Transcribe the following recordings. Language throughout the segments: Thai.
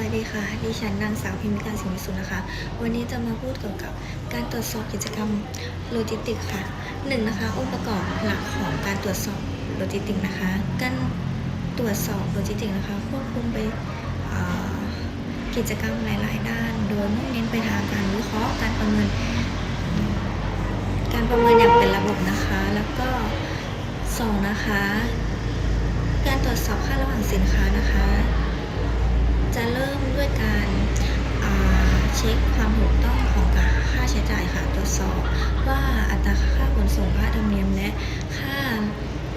วัสดีค่ะ ดิฉันนางสาวพิมพิการสิงห์วิสุทธ์นะคะ วันนี้จะมาพูดเกี่ยวกับการตรวจสอบกิจกรรมโลจิสติกค่ะหนึ่งนะคะ องค์ประกอบหลักของการตรวจสอบโลจิสติกนะคะ การตรวจสอบโลจิสติกนะคะควบคุมไปกิจกรรมหลาย ๆ ด้าน โดยมุ่งเน้นไปทางการวิเคราะห์ การประเมิน การประเมินอย่างเป็นระบบนะคะ แล้วก็สองนะคะ การตรวจสอบค่าระหว่างสินค้านะคะ ตราค่าขนส่งค่าธรรมเนียมและค่า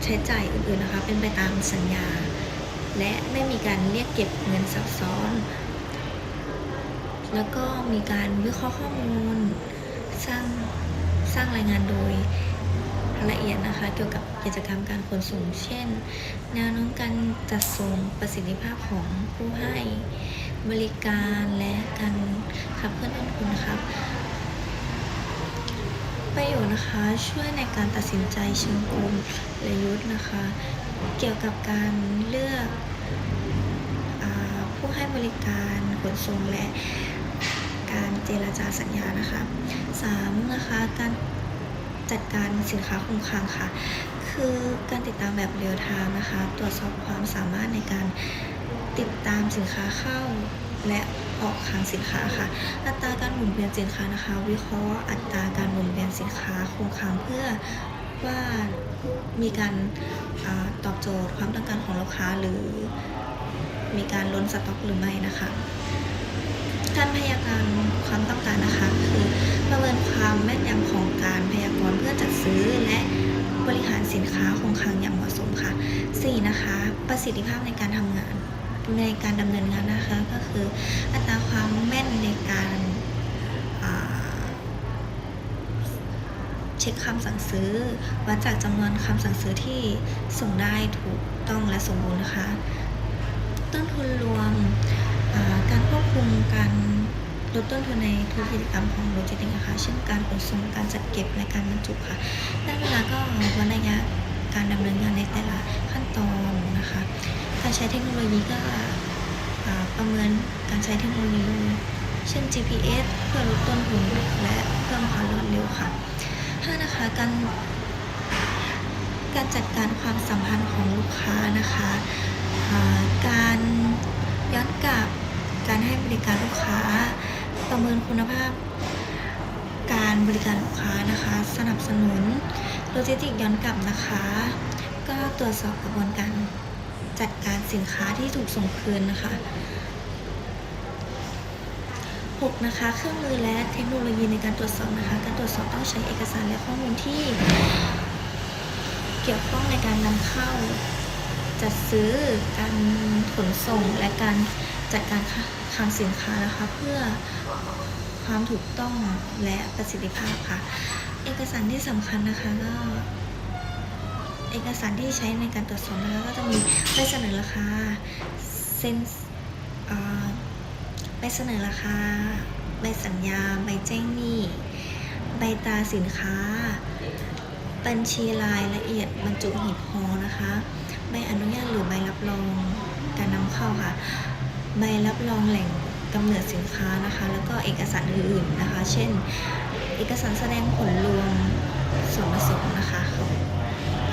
ใช้จ่ายอื่นๆนะคะ เป็นไปตามสัญญา และไม่มีการเรียกเก็บเงินซับซ้อน แล้วก็มีการวิเคราะห์ข้อมูล สร้างสร้างรายงานโดยละเอียดนะคะ เกี่ยวกับกิจกรรมการขนส่ง เช่น แนวโน้มการจัดส่งประสิทธิภาพของผู้ให้บริการและการขับเคลื่อนต้นทุนนะครับประ นะคะ ช่วยในการตัดสินใจเชิงกลยุทธ์นะคะ เกี่ยวกับการเลือกอผู้ให้บริการขนส่งและการเจรจาสัญญานะคะสามนะคะการจัดการสินค้าคงคลังค่ะ คือการติดตามแบบเรียลไทม์นะคะ ตรวจสอบความสามารถในการติดตามสินค้าเข้า และออกคลังสินค้าค่ะ อัตราการหมุนเวียนสินค้านะคะ วิเคราะห์อัตราการหมุนเวียนสินค้าคงคลังเพื่อว่ามีการอาตอบโจทย์ความต้องการของลูกค้าหรือ มีการล้นสต็อกหรือไม่นะคะการพยากรณ์ความต้องการนะคะคือประเมินความแม่นยำของการพยากรณ์เพื่อจัดซื้อและบริหารสินค้าคงคลังอย่างเหมาะสมค่ะ 4. นะคะ ประสิทธิภาพในการทำงาน ในการดำเนินงานนะคะก็คืออัตราความแม่นในการเช็คคำสั่งซื้อวัดจากจำนวนคำสั่งซื้อที่ส่งได้ถูกต้องและสมบูรณ์นะคะต้นทุนรวมาการควบคุมการลดต้นทุนในทุกกิจกรรมของโลจิสติกส์นะคะเช่นการขนส่งการจัดเก็บและการบรรจุค่ะด้านเวลาก็วัดระยะการดำเนินงานในแต่ละขั้นตอนนะคะ การใช้เทคโนโลยีก็ประเมินการใช้เทคโนโลยี เช่น GPS เพื่อลดต้นทุนและเพิ่มความรวดเร็วค่ะ 5. นะคะการการจัดการความสัมพันธ์ของลูกค้านะคะาการย้อนกลับการให้บริการลูกค้า ประเมินคุณภาพ การบริการลูกค้านะคะ สนับสนุนโลจิสติกย้อนกลับนะคะ ก็ตรวจสอบกระบวนการ จัดการสินค้าที่ถูกส่งคืนนะคะ 6. นะคะเครื่องมือและเทคโนโลยีในการตรวจสอบนะคะ การตรวจสอบต้องใช้เอกสารและข้อมูลที่ เกี่ยวข้องในการนำเข้า จัดซื้อการขนส่งและการจัดการคลังสินค้านะคะ เพื่อความถูกต้องและประสิทธิภาพค่ะ เอกสารที่สำคัญนะคะก็ เอกสารที่ใช้ในการตรวจสอบนะคะก็จะมีใบเสนอราคาเซ็นใบเสนอราคาใบสัญญา ใบแจ้งหนี้ ใบตราสินค้า บัญชีรายละเอียดบรรจุหีบห่อนะคะ ใบอนุญาตหรือใบรับรองการนำเข้าค่ะ ใบรับรองแหล่งกำเนิดสินค้านะคะ แล้วก็เอกสารอื่นๆนะคะ เช่น เอกสารแสดงผลรวมส่วนผสมนะคะ